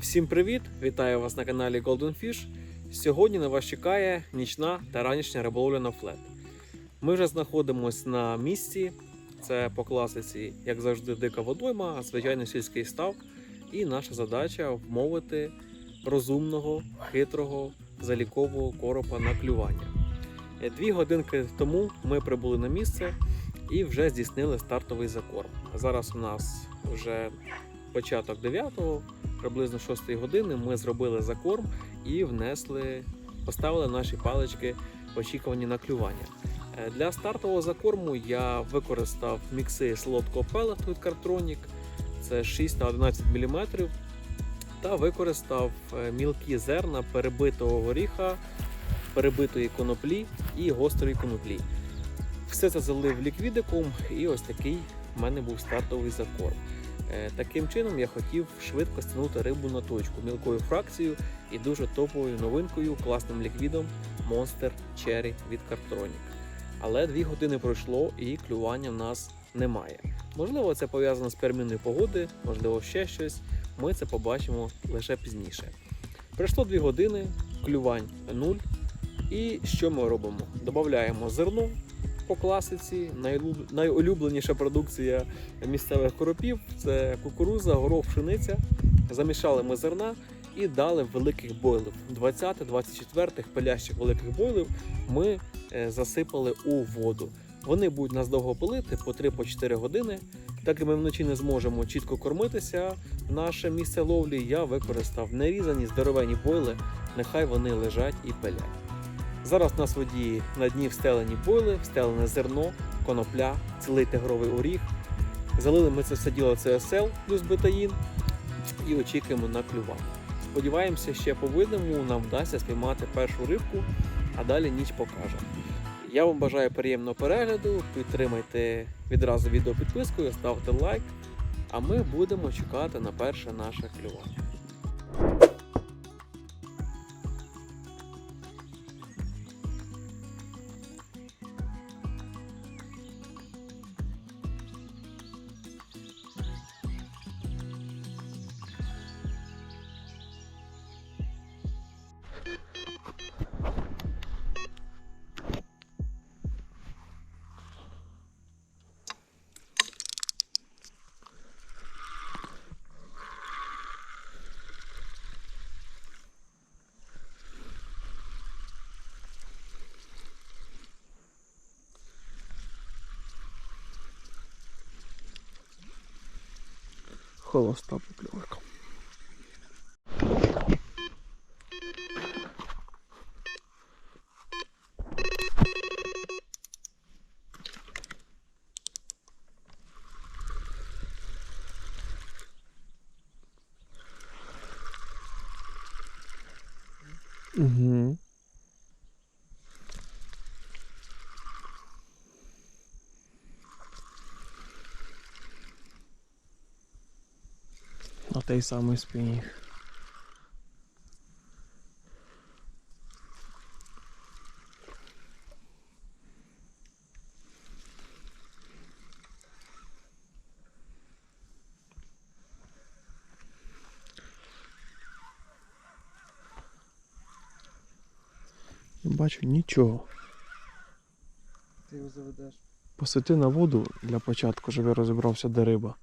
Всім привіт! Вітаю вас на каналі Golden Fish. Сьогодні на вас чекає нічна та ранішня риболовля на флет. Ми вже знаходимося на місці. Це по класиці, як завжди, дика водойма, звичайний сільський став. І наша задача вмовити розумного, хитрого, залікового коропа на клювання. Е, Дві годинки тому ми прибули на місце і вже здійснили стартовий закорм. Зараз у нас вже початок 9-го, приблизно 6 години. Ми зробили закорм і внесли, поставили наші палички в очікуванні на клювання. Е, Для стартового закорму я використав мікси солодкого пелету від Cartronic, це 6 на 11 мм, та використав е, мілкі зерна перебитого горіха, перебитої коноплі і гострої коноплі. Все це залив ліквідиком, і ось такий в мене був стартовий закорм. Е, Таким чином я хотів швидко стягнути рибу на точку мілкою фракцією і дуже топовою новинкою, класним ліквідом Monster Cherry від Cartronic. Але дві години пройшло і клювання в нас немає. Можливо, це пов'язано з переміною погоди, можливо, ще щось. Ми це побачимо лише пізніше. Пройшло дві години, клювань нуль. І що ми робимо? Додаємо зерно по класиці, найлюб- найулюбленіша продукція місцевих коропів це кукуруза, горох, пшениця. Замішали ми зерна і дали великих бойлів. 20-24 пилящих великих бойлів ми е, засипали у воду. Вони будуть нас довго пилити по 3-4 години. Так як ми вночі не зможемо чітко кормитися, наше місце ловлі я використав нерізані здоровенні бойли, нехай вони лежать і пилять. Зараз у нас в воді на дні встелені бойли, встелене зерно, конопля, цілий тигровий оріг. Залили ми це все діло CSL плюс бетаїн і очікуємо на клювання. Сподіваємося, ще по видимому нам вдасться спіймати першу рибку, а далі ніч покаже. Я вам бажаю приємного перегляду. Підтримайте відразу відео підпискою, ставте лайк. А ми будемо чекати на перше наше клювання. Холоста покльовка. Угу. Той самий спінінг. Не бачу нічого. Ти його заведеш. Посити на воду для початку, щоб я розібрався, де риба.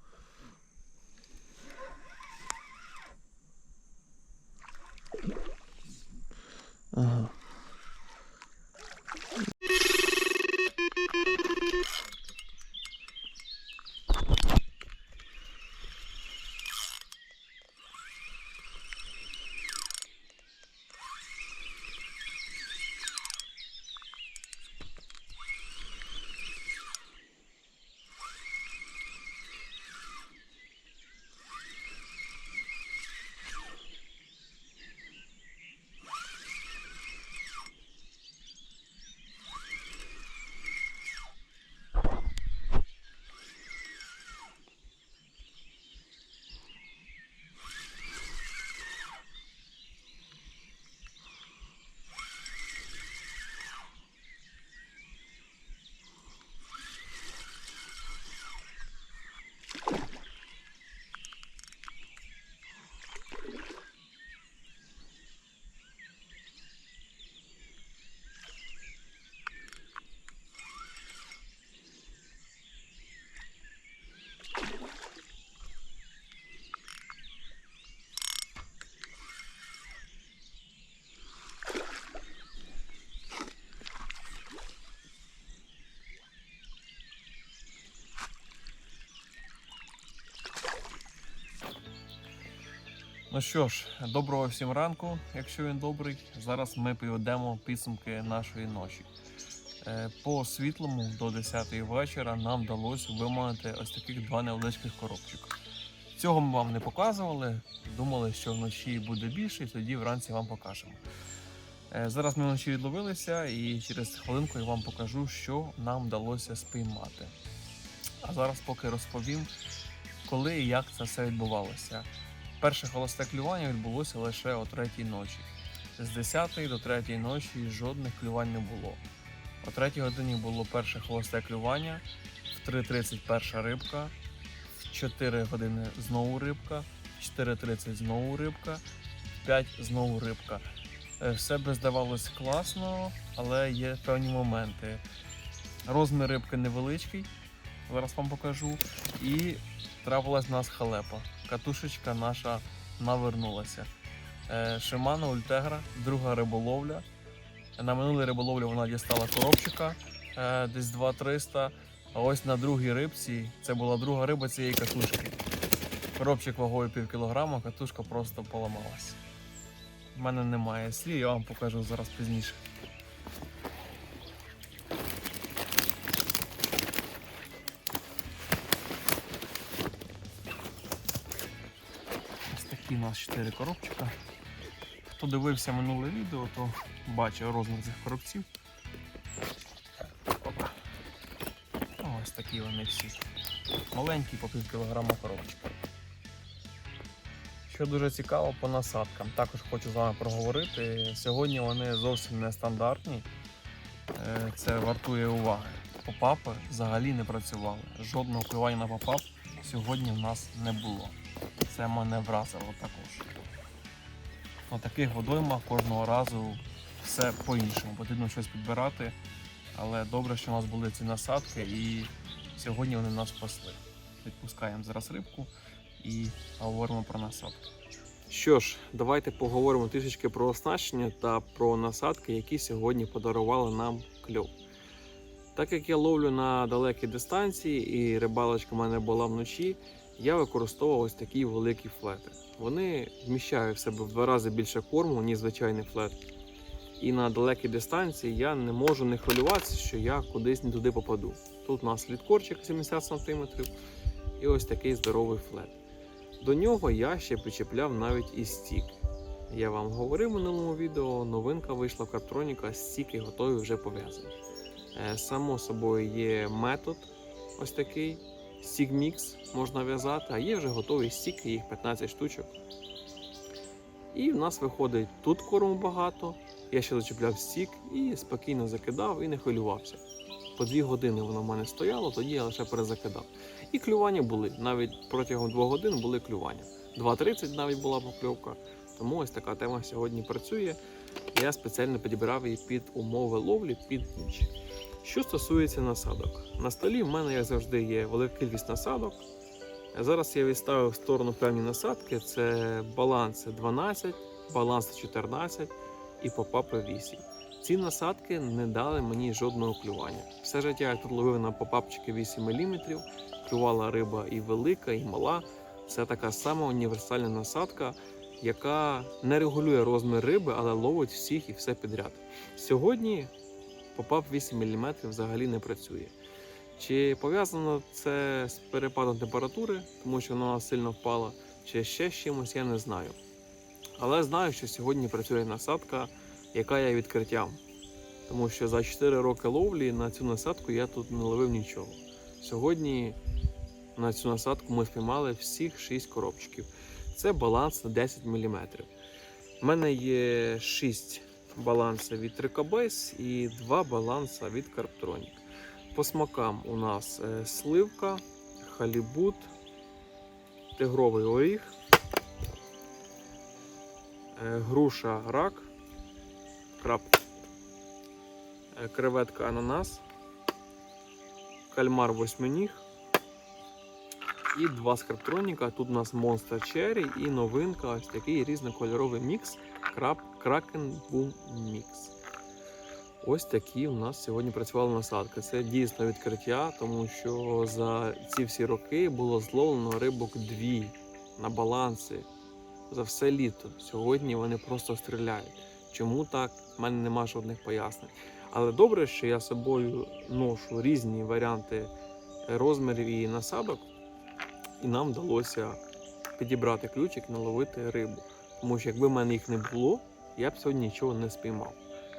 Ну що ж, доброго всім ранку, якщо він добрий. Зараз ми підведемо підсумки нашої ночі. Е, По світлому до 10 вечора нам вдалося виманити ось таких два невеличких коробчика. Цього ми вам не показували. Думали, що вночі буде більше, і тоді вранці вам покажемо. Е, Зараз ми вночі відловилися і через хвилинку я вам покажу, що нам вдалося спіймати. А зараз поки розповім, коли і як це все відбувалося. Перше холосте клювання відбулося лише о третій ночі. З 10 до 3 ночі жодних клювань не було. О 3 годині було перше холосте клювання, в 3.30 перша рибка, в 4 години знову рибка, в 4.30 знову рибка, в 5 знову рибка. Е, Все би здавалось класно, але є певні моменти. Розмір рибки невеличкий, зараз вам покажу. І трапилась в нас халепа. Катушечка наша навернулася. Е, Шимана Ультегра, друга риболовля. На минулій риболовлі вона дістала коробчика е, десь 2-300. А ось на другій рибці це була друга риба цієї катушки. Коробчик вагою пів кілограма, катушка просто поламалась. У мене немає слів, я вам покажу зараз пізніше. Нас 4 коробчика. Хто дивився минуле відео, то бачив розмір цих коробців. Опа. Ось такі вони всі. Маленькі по пів кілограма коробчика. Що дуже цікаво по насадкам. Також хочу з вами проговорити. Сьогодні вони зовсім не стандартні. Е, Це вартує уваги. Попапи взагалі не працювали. Жодного впливання на попап сьогодні в нас не було. Це мене вразило також. На таких водоймах кожного разу все по-іншому. Потрібно щось підбирати. Але добре, що у нас були ці насадки, і сьогодні вони нас спасли. Відпускаємо зараз рибку і говоримо про насадки. Що ж, давайте поговоримо трішечки про оснащення та про насадки, які сьогодні подарували нам кльов. Так як я ловлю на далекій дистанції і рибалочка в мене була вночі, я використовував ось такі великі флети. Вони вміщають в себе в два рази більше корму, ніж звичайний флет. І на далекій дистанції я не можу не хвилюватися, що я кудись не туди попаду. Тут у нас літкорчик 70 см і ось такий здоровий флет. До нього я ще причепляв навіть і стік. Я вам говорив в минулому відео, новинка вийшла в Картроніка, стіки готові вже пов'язані. Е, Само собою є метод ось такий, стік-мікс можна в'язати, а є вже готові стіки, їх 15 штучок. І в нас виходить тут корму багато. Я ще зачепляв стік і спокійно закидав і не хвилювався. По дві години воно в мене стояло, тоді я лише перезакидав. І клювання були. Навіть протягом двох годин були клювання. 2.30 навіть була покльовка. Тому ось така тема сьогодні працює. Я спеціально підібрав її під умови ловлі під ніч. Що стосується насадок, на столі в мене, як завжди, є велика кількість насадок. Зараз я відставив в сторону певні насадки: це баланси 12, баланс 14 і попапи 8. Ці насадки не дали мені жодного клювання. Все життя я тут ловив на попапчики 8 мм, клювала риба і велика, і мала. Це така сама універсальна насадка, яка не регулює розмір риби, але ловить всіх і все підряд. Сьогодні попап 8 мм взагалі не працює. Чи пов'язано це з перепадом температури, тому що вона сильно впала, чи ще з чимось, я не знаю. Але знаю, що сьогодні працює насадка, яка є відкриттям. Тому що за 4 роки ловлі на цю насадку я тут не ловив нічого. Сьогодні на цю насадку ми спіймали всіх 6 коробчиків. Це баланс на 10 мм. У мене є 6 балансів від Трикабейс і 2 баланси від Карптронік. По смакам у нас е, сливка, халібут, тигровий оріг, е, груша рак, краб, е, креветка ананас, кальмар восьминіг і два скриптроніка. Тут у нас Monster Cherry і новинка ось такий різнокольоровий мікс краб Kraken Boom Mix. Ось такі у нас сьогодні працювали насадки. Це дійсно відкриття, тому що за ці всі роки було зловлено рибок дві на балансі. за все літо. Сьогодні вони просто стріляють. Чому так? В мене нема жодних пояснень. Але добре, що я з собою ношу різні варіанти розмірів і насадок, і нам вдалося підібрати ключик і наловити рибу. Тому що якби в мене їх не було, я б сьогодні нічого не спіймав.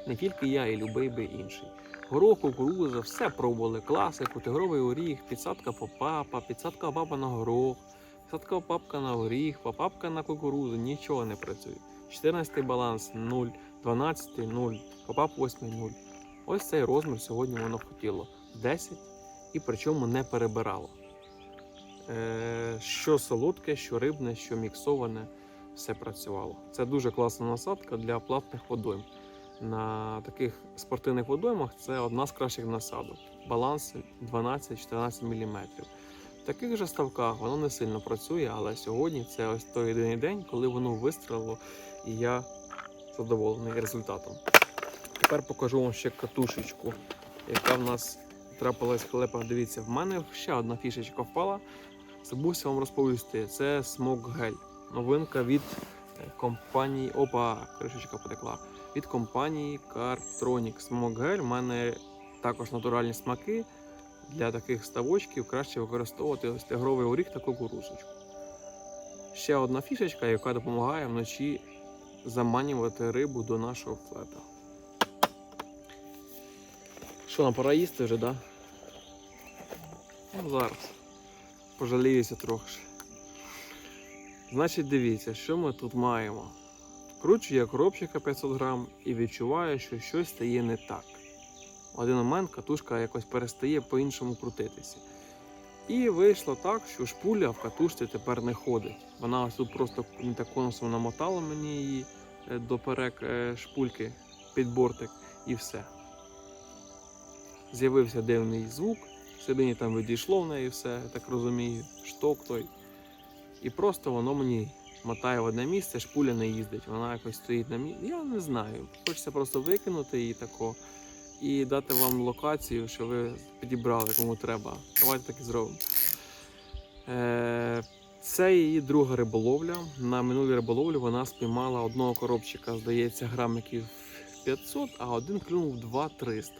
Не тільки я, і любий би інший. Горох, кукуруза, все пробували. Класику, тигровий оріг, підсадка попапа, підсадка папа на горох, підсадка папка на горіх, попапка на кукурузу, нічого не працює. 14 баланс 0, 12 0, попап 8 0. Ось цей розмір сьогодні воно хотіло 10 і причому не перебирало. Е, що солодке, що рибне, що міксоване, все працювало. Це дуже класна насадка для платних водойм. На таких спортивних водоймах це одна з кращих насадок. Баланс 12-14 мм. В таких же ставках воно не сильно працює, але сьогодні це ось той єдиний день, коли воно вистрілило, і я задоволений результатом. Тепер покажу вам ще катушечку, яка в нас трапилась в клепах. Дивіться, в мене ще одна фішечка впала. Забувся вам розповісти. Це Smoke Gel. Новинка від е, компанії. Опа, кришечка потекла. Від компанії Cartronic. Gel. У мене також натуральні смаки. Для таких ставочків краще використовувати ось тигровий оріг та кукурузочку. Ще одна фішечка, яка допомагає вночі заманювати рибу до нашого флета. Що, нам пора їсти вже, так? Да? Ну, зараз. Пожаліюся трохи. Значить, дивіться, що ми тут маємо. Кручу я коробчика 500 грам і відчуваю, що щось стає не так. В один момент катушка якось перестає по-іншому крутитися. І вийшло так, що шпуля в катушці тепер не ходить. Вона ось тут просто конусом намотала мені її е, доперек е, шпульки під бортик і все. З'явився дивний звук, всередині там відійшло в неї все, я так розумію, шток той. І просто воно мені мотає в одне місце, шпуля не їздить, вона якось стоїть на місці. Я не знаю. Хочеться просто викинути її тако і дати вам локацію, що ви підібрали кому треба. Давайте так і зробимо. Е, це її друга риболовля. На минулій риболовлі вона спіймала одного коробчика, здається, грамиків 500, а один клюнув 2-300.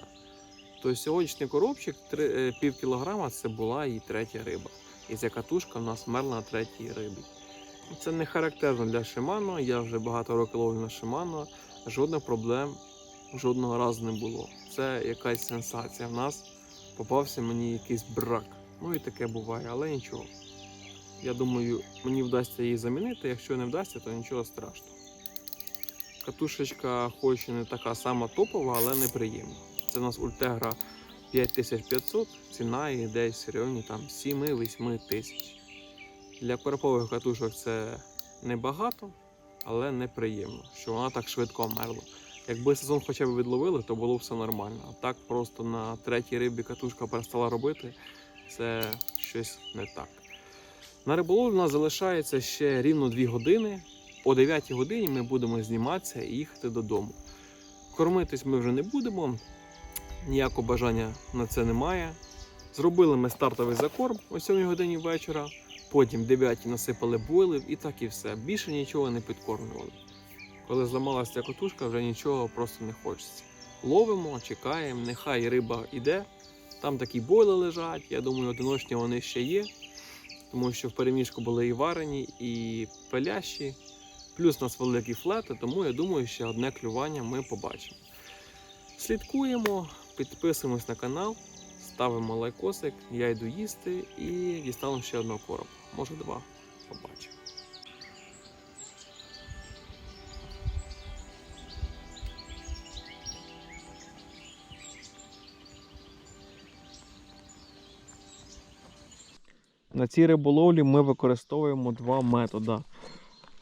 Тобто сьогоднішній коробчик е, пів кілограма це була її третя риба. І ця катушка в нас мерла на третій рибі. Це не характерно для Шимано. Я вже багато років ловлю на Шимано. Жодних проблем жодного разу не було. Це якась сенсація. В нас попався мені якийсь брак. Ну і таке буває, але нічого. Я думаю, мені вдасться її замінити. Якщо не вдасться, то нічого страшного. Катушечка хоч і не така сама топова, але неприємна. Це у нас Ультегра 5500, ціна її десь в районі 7-8 тисяч. Для коропових катушок це небагато, але неприємно, що вона так швидко мерла. Якби сезон хоча б відловили, то було все нормально. А так просто на третій рибі катушка перестала робити, це щось не так. На риболовлю у нас залишається ще рівно 2 години. О 9 годині ми будемо зніматися і їхати додому. Кормитись ми вже не будемо, ніякого бажання на це немає. Зробили ми стартовий закорм о 7 годині вечора, потім 9 насипали бойлів і так і все. Більше нічого не підкормлювали. Коли зламалася котушка, вже нічого просто не хочеться. Ловимо, чекаємо, нехай риба йде. Там такі бойли лежать. Я думаю, одиночні вони ще є, тому що в переміжку були і варені, і пилящі. Плюс у нас великі флети, тому я думаю, ще одне клювання ми побачимо. Слідкуємо, підписуємось на канал, ставимо лайкосик, я йду їсти і дістану ще одного коробка. Може два. Побачимо. На цій риболовлі ми використовуємо два методи.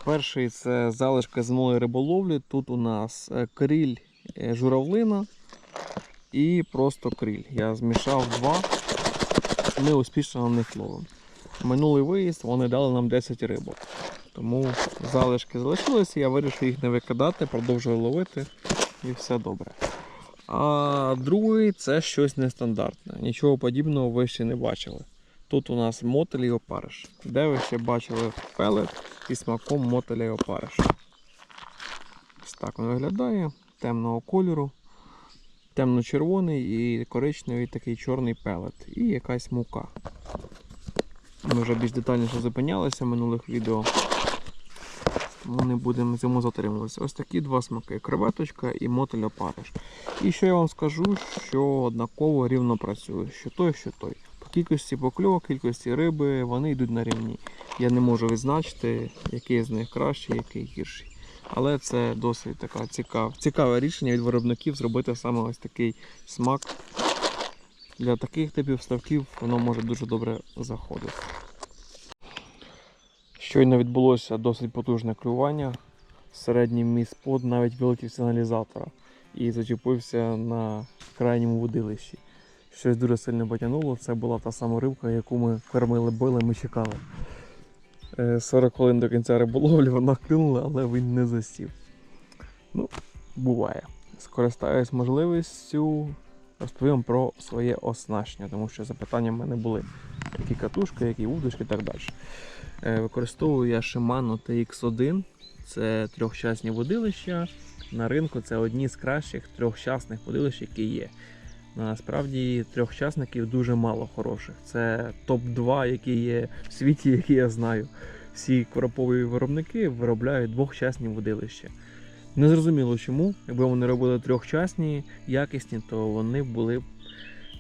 Перший це залишки з минулої риболовлі. Тут у нас е, кріль е, журавлина і просто кріль. Я змішав два. Ми успішно на них ловимо. Минулий виїзд вони дали нам 10 рибок. Тому залишки залишилися, я вирішив їх не викидати, продовжую ловити і все добре. А другий це щось нестандартне. Нічого подібного ви ще не бачили. Тут у нас мотель і опариш. Де ви ще бачили пелет, зі смаком мотеля і опариша. Ось так він виглядає темного кольору, темно-червоний і коричневий такий чорний пелет. І якась мука. Ми вже більш детальніше зупинялися в минулих відео. Тому не будемо цьому затримуватися. Ось такі два смаки: креветочка і мотель опариш. І що я вам скажу, що однаково рівно працює, що той, що той. По кількості покльовок, кількості риби вони йдуть на рівні. Я не можу відзначити, який з них кращий, який гірший. Але це досить така цікав, цікаве рішення від виробників зробити саме ось такий смак. Для таких типів ставків воно може дуже добре заходити. Щойно відбулося досить потужне клювання. Середній міст под навіть вилетів сигналізатора і зачепився на крайньому водилищі. Щось дуже сильно потягнуло. Це була та сама рибка, яку ми кормили билем і чекали. Е, 40 хвилин до кінця риболовлі вона клюнула, але він не засів. Ну, буває. Скористаюсь можливістю, розповім про своє оснащення, тому що запитання в мене були, які катушки, які удочки і так далі. Е, Використовую я Shimano TX1, це трьохчасні водилища. На ринку це одні з кращих трьохчасних водилищ, які є. Насправді трьохчасників дуже мало хороших. Це топ-2, які є в світі, які я знаю. Всі коропові виробники виробляють двохчасні водилища. Незрозуміло чому. Якби вони робили трьохчасні, якісні, то вони були б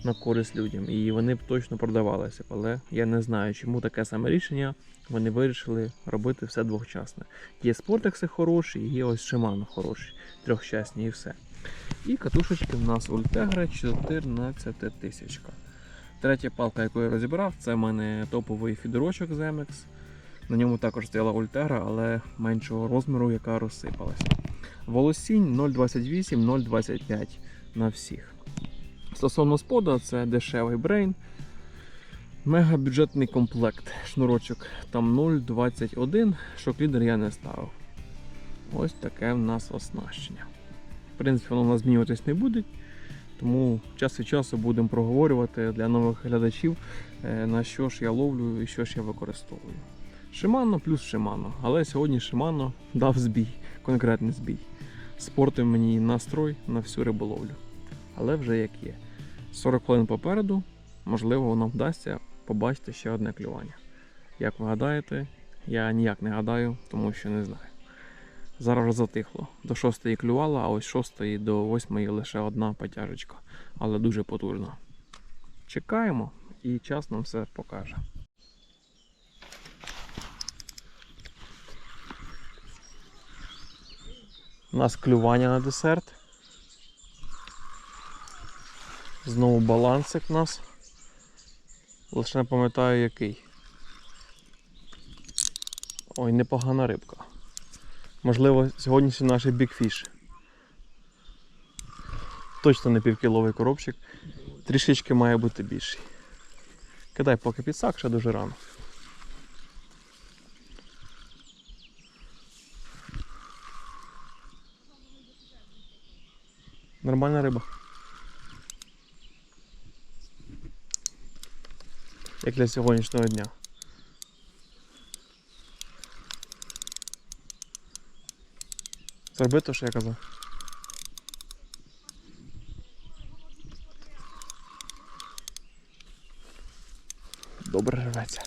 на користь людям і вони б точно продавалися. Але я не знаю, чому таке саме рішення. Вони вирішили робити все двохчасне. Є спортекси хороші, є ось Shimano хороші, трьохчасні і все. І катушечки в нас Ultegra 14 тисячка. Третя палка, яку я розібрав, це в мене топовий фідерочок Zemex. На ньому також стояла Ultegra, але меншого розміру, яка розсипалася. Волосінь 0,28, 0,25 на всіх. Стосовно спода, це дешевий брейн. Мегабюджетний комплект. Шнурочок там 0,21, шок-лідер я не ставив. Ось таке в нас оснащення. В принципі, воно у нас змінюватись не буде, тому час від часу будемо проговорювати для нових глядачів, е, на що ж я ловлю і що ж я використовую. Shimano плюс Shimano, але сьогодні Shimano дав збій, конкретний збій. Спортив мені настрой на всю риболовлю. Але вже як є. 40 хвилин попереду, можливо, нам вдасться побачити ще одне клювання. Як ви гадаєте, я ніяк не гадаю, тому що не знаю. Зараз вже затихло. До 6 клювала, а ось 6 до 8 лише одна потяжечка, але дуже потужна. Чекаємо і час нам все покаже. У нас клювання на десерт. Знову балансик у нас. Лише не пам'ятаю який. Ой, непогана рибка. Можливо, сьогоднішній наш бікфіш. Точно не півкіловий коробчик. Трішечки має бути більший. Кидай поки підсак, ще дуже рано. Нормальна риба. Як для сьогоднішнього дня. Зроби те, що я казав. Добре рветься.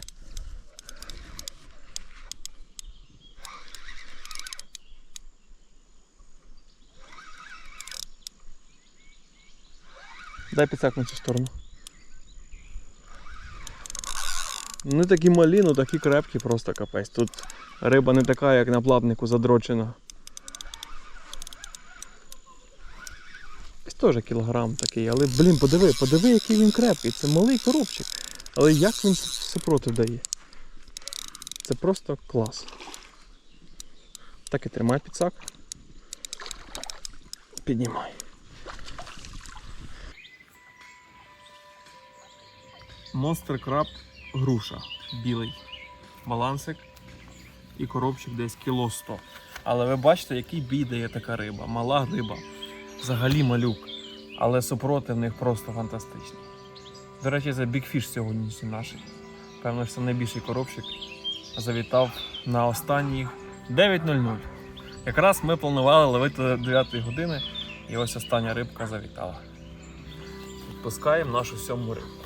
Дай підсак на цю сторону. Не такі малі, ну такі крепкі, просто капець. Тут риба не така, як на плавнику задрочена. Теж кілограм такий, але блін, подиви, подиви, який він крепкий. Це малий коробчик. Але як він супротив дає? Це просто клас. Так і тримай підсак. Піднімай. Monster Crab груша білий. Балансик і коробчик десь кіло 100. Але ви бачите, який бій дає така риба. Мала риба. Взагалі малюк. Але супротив них просто фантастичний. До речі, це бікфіш сьогоднішній наш. Певно, що найбільший коробчик. завітав на останніх 9.00. Якраз ми планували ловити до 9 години, і ось остання рибка завітала. Відпускаємо нашу сьому рибку.